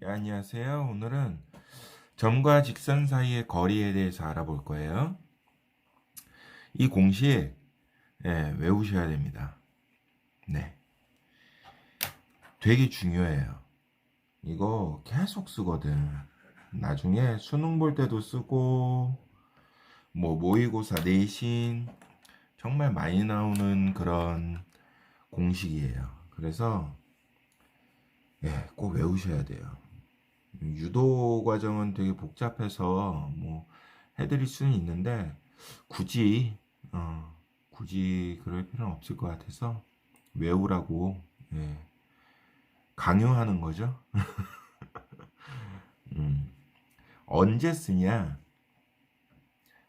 예, 안녕하세요. 오늘은 점과 직선 사이의 거리에 대해서 알아볼 거예요. 이 공식 예, 외우셔야 됩니다. 네. 되게 중요해요. 이거 계속 쓰거든. 나중에 수능 볼 때도 쓰고 뭐 모의고사 내신 정말 많이 나오는 그런 공식이에요. 그래서 예, 꼭 외우셔야 돼요. 유도 과정은 되게 복잡해서 뭐 해드릴 수는 있는데 굳이 어, 굳이 그럴 필요는 없을 것 같아서 외우라고 예, 강요하는 거죠. 음, 언제 쓰냐?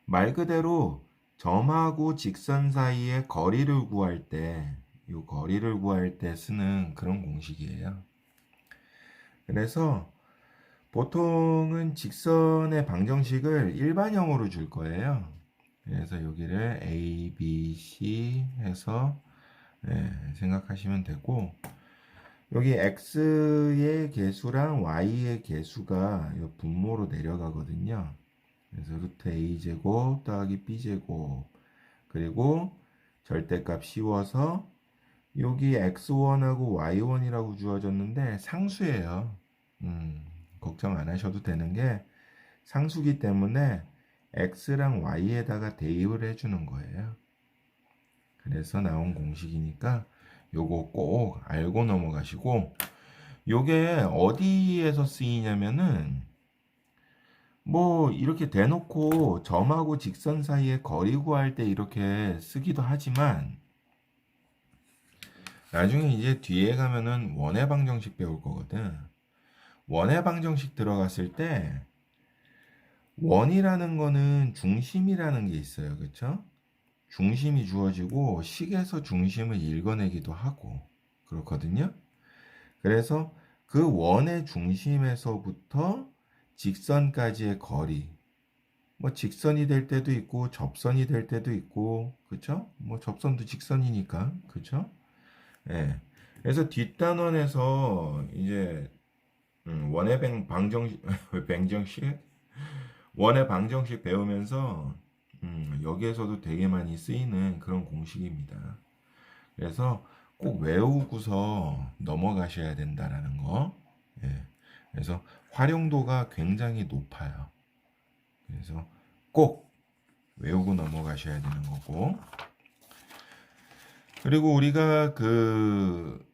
말 그대로 점하고 직선 사이의 거리를 구할 때, 이 거리를 구할 때 쓰는 그런 공식이에요. 그래서 보통은 직선의 방정식을 일반형으로 줄 거예요. 그래서 여기를 A, B, C 해서 네, 생각하시면 되고 여기 x의 개수랑 y의 개수가 이 분모로 내려가거든요. 그래서 루트 a 제곱 더하기 b 제곱 그리고 절대값 씌워서 여기 x1하고 y1이라고 주어졌는데 상수예요. 음, 걱정 안 하셔도 되는 게 상수기 때문에 x랑 y에다가 대입을 해주는 거예요. 그래서 나온 공식이니까 요거 꼭 알고 넘어가시고 요게 어디에서 쓰이냐면은 뭐 이렇게 대놓고 점하고 직선 사이에 거리 구할 때 이렇게 쓰기도 하지만 나중에 이제 뒤에 가면은 원의 방정식 배울 거거든. 원의 방정식 들어갔을 때 원이라는 거는 중심이라는 게 있어요. 그쵸? 중심이 주어지고 식에서 중심을 읽어내기도 하고 그렇거든요. 그래서 그 원의 중심에서부터 직선까지의 거리 뭐 직선이 될 때도 있고 접선이 될 때도 있고 그쵸? 뭐 접선도 직선이니까 그쵸? 예. 그래서 뒷단원에서 이제 음, 방- 방정식 방정식 원의 방정식 배우면서 음, 여기에서도 되게 많이 쓰이는 그런 공식입니다. 그래서 꼭 외우고서 넘어가셔야 된다라는 거. 예. 그래서 활용도가 굉장히 높아요. 그래서 꼭 외우고 넘어가셔야 되는 거고. 그리고 우리가 그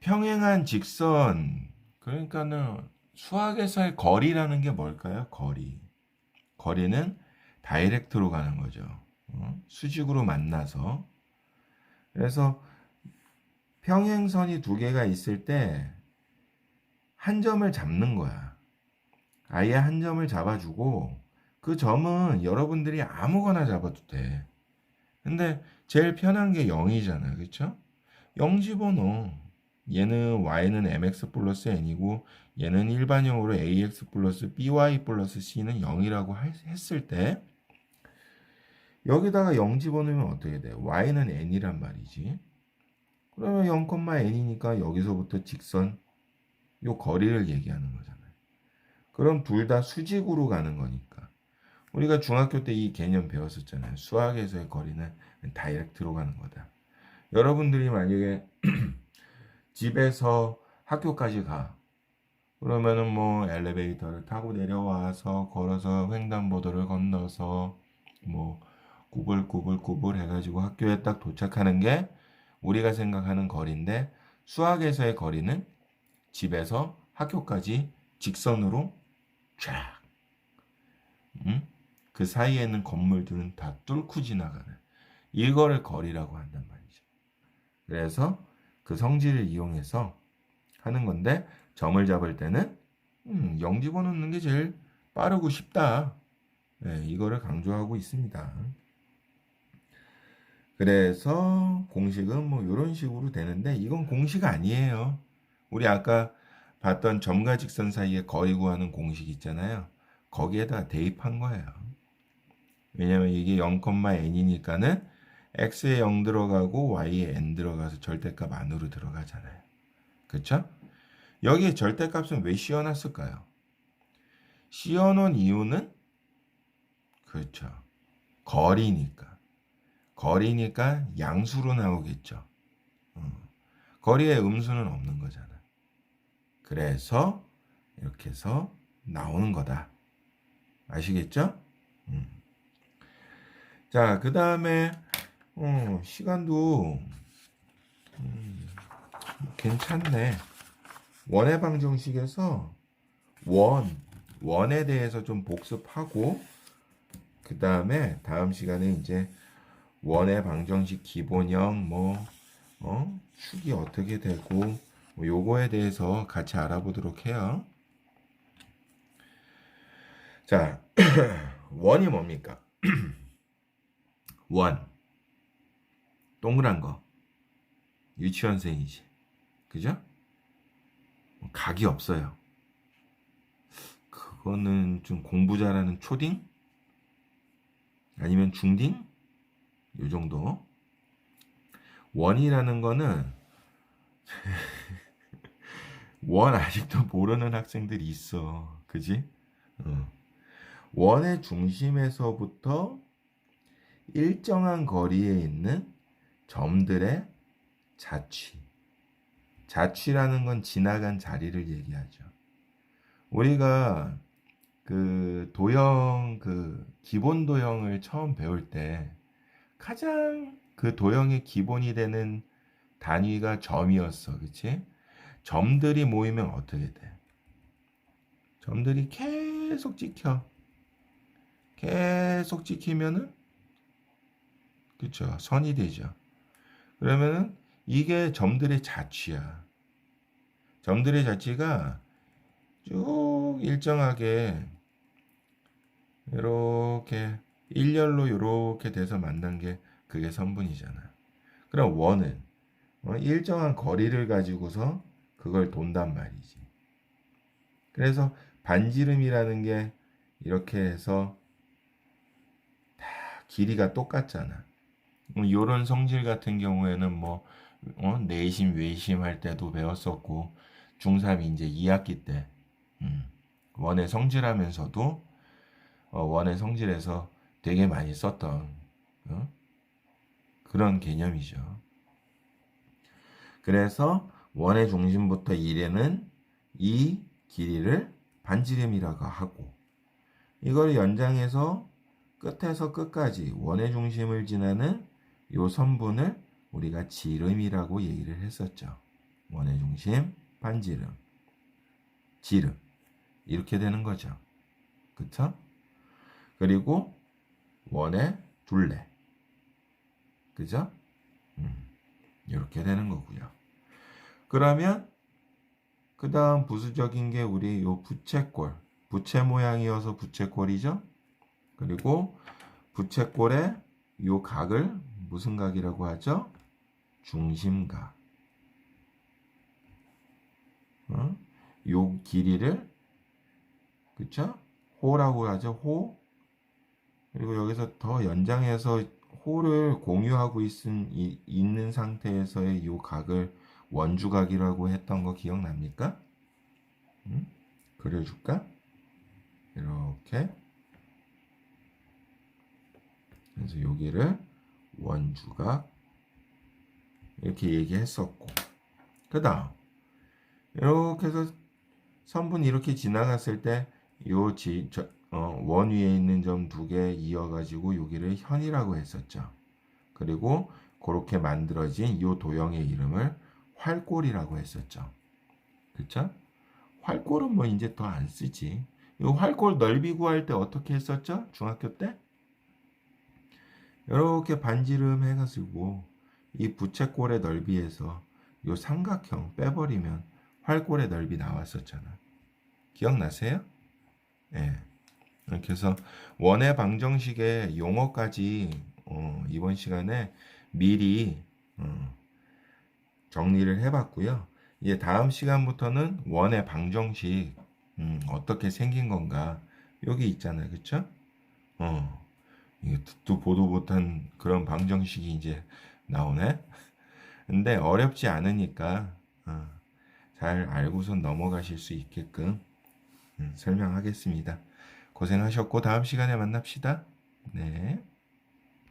평행한 직선 그러니까는 수학에서의 거리라는 게 뭘까요? 거리. 거리는 다이렉트로 가는 거죠. 어? 수직으로 만나서. 그래서 평행선이 두 개가 있을 때 한 점을 잡는 거야. 아예 한 점을 잡아주고 그 점은 여러분들이 아무거나 잡아도 돼. 근데 제일 편한 게 0이잖아. 그쵸? 0 집어넣어. 얘는 y는 mx 플러스 n이고 얘는 일반형으로 ax 플러스 by 플러스 c는 0이라고 했을 때 여기다가 0 집어넣으면 어떻게 돼? y는 n이란 말이지. 그러면 0,n이니까 여기서부터 직선 요 거리를 얘기하는 거잖아요. 그럼 둘 다 수직으로 가는 거니까. 우리가 중학교 때 이 개념 배웠었잖아요. 수학에서의 거리는 다이렉트로 가는 거다. 여러분들이 만약에 집에서 학교까지 가. 그러면은 뭐 엘리베이터를 타고 내려와서 걸어서 횡단보도를 건너서 뭐 구불구불구불 해가지고 학교에 딱 도착하는 게 우리가 생각하는 거리인데 수학에서의 거리는 집에서 학교까지 직선으로 쫙. 음? 그 사이에 있는 건물들은 다 뚫고 지나가는 이거를 거리라고 한단 말이죠. 그래서 그 성질을 이용해서 하는 건데 점을 잡을 때는 음, 0 집어넣는 게 제일 빠르고 쉽다. 네, 이거를 강조하고 있습니다. 그래서 공식은 뭐 이런 식으로 되는데 이건 공식 아니에요. 우리 아까 봤던 점과 직선 사이의 거리 구하는 공식 있잖아요. 거기에다 대입한 거예요. 왜냐면 이게 0,n이니까는 x에 0 들어가고 y에 n 들어가서 절대값 안으로 들어가잖아요. 그쵸? 여기에 절대값은 왜 씌워놨을까요? 씌워놓은 이유는 그렇죠. 거리니까. 거리니까 양수로 나오겠죠. 어. 거리에 음수는 없는 거잖아. 그래서 이렇게 해서 나오는 거다. 아시겠죠? 음. 자, 그 다음에 어, 시간도 음, 괜찮네. 원의 방정식에서 원, 원에 대해서 좀 복습하고 그 다음에 다음 시간에 이제 원의 방정식 기본형 뭐 어? 축이 어떻게 되고 뭐 요거에 대해서 같이 알아보도록 해요. 자, 원이 뭡니까? 원. 동그란 거. 유치원생이지. 그죠? 각이 없어요. 그거는 좀 공부 잘하는 초딩? 아니면 중딩? 요 정도. 원이라는 거는 원 아직도 모르는 학생들이 있어. 그지? 어. 원의 중심에서부터 일정한 거리에 있는 점들의 자취. 자취라는 건 지나간 자리를 얘기하죠. 우리가 그 도형, 그 기본 도형을 처음 배울 때 가장 그 도형의 기본이 되는 단위가 점이었어. 그치? 점들이 모이면 어떻게 돼? 점들이 계속 찍혀. 계속 찍히면은 그쵸 선이 되죠. 그러면은 이게 점들의 자취야. 점들의 자취가 쭉 일정하게 이렇게 일렬로 이렇게 돼서 만난 게 그게 선분이잖아. 그럼 원은 어, 일정한 거리를 가지고서 그걸 돈단 말이지. 그래서 반지름이라는 게 이렇게 해서 다 길이가 똑같잖아. 이런 성질 같은 경우에는 뭐 어, 내심 외심 할 때도 배웠었고 중3이 이제 2학기 때 음, 원의 성질하면서도 어, 원의 성질에서 되게 많이 썼던 어? 그런 개념이죠. 그래서 원의 중심부터 1에는 이 길이를 반지름이라고 하고 이걸 연장해서 끝에서 끝까지 원의 중심을 지나는 요 선분을 우리가 지름이라고 얘기를 했었죠. 원의 중심, 반지름, 지름 이렇게 되는 거죠. 그쵸? 그리고 원의 둘레 그죠? 음, 이렇게 되는 거고요. 그러면 그 다음 부수적인 게 우리 요 부채꼴 부채 모양이어서 부채꼴이죠. 그리고 부채꼴의 요 각을 무슨 각이라고 하죠? 중심각. 어? 요 길이를 그쵸? 호라고 하죠. 호. 그리고 여기서 더 연장해서 호를 공유하고 있은, 있는 상태에서의 요 각을 원주각이라고 했던 거 기억납니까? 음? 그려줄까? 이렇게 그래서 여기를 원주각 이렇게 얘기했었고 그 다음 이렇게 해서 선분 이렇게 지나갔을 때요 어, 원 위에 있는 점 두 개 이어가지고 여기를 현이라고 했었죠. 그리고 그렇게 만들어진 이 도형의 이름을 활골이라고 했었죠. 그쵸? 활골은 뭐 이제 더 안 쓰지. 이 활골 넓이 구할 때 어떻게 했었죠? 중학교 때? 이렇게 반지름 해가지고 이 부채꼴의 넓이에서 이 삼각형 빼버리면 활골의 넓이 나왔었잖아. 기억나세요? 예. 해서 원의 방정식의 용어까지 어, 이번 시간에 미리 어, 정리를 해봤고요. 이제 다음 시간부터는 원의 방정식 음, 어떻게 생긴 건가 여기 있잖아요, 그렇죠? 어, 듣도 보도 못한 그런 방정식이 이제 나오네. 근데 어렵지 않으니까 어, 잘 알고서 넘어가실 수 있게끔 음, 설명하겠습니다. 고생하셨고 다음 시간에 만납시다. 네.